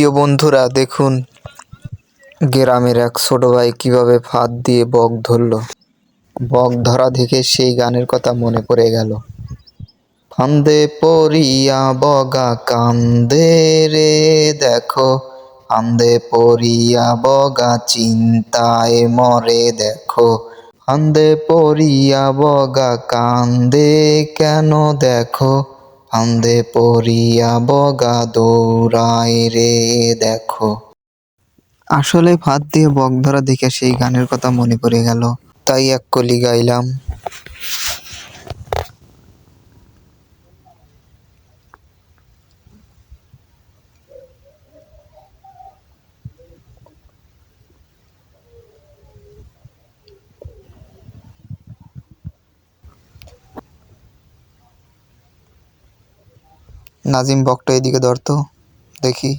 প্রিয় বন্ধুরা, দেখুন গ্রামের এক ছোট ভাই কীভাবে ফাঁদ দিয়ে বক ধরলো। বক ধরা দেখে সেই গানের কথা মনে পড়ে গেল। ফান্দে পড়িয়া বগা কান্দে রে, দেখো। ফান্দে পড়িয়া বগা চিন্তায় মরে, দেখো। ফান্দে পড়িয়া বগা কান্দে কেন, দেখো। ফান্দে পড়িয়া বগা দৌড়ায় রে, দেখো। আসলে ফাঁদ দিয়ে বক ধরা দেখে সেই গানের কথা মনে পড়ে গেল। তাই এক কলি গাইলাম। নাজিম বকটা এদিকে ধরতো দেখি।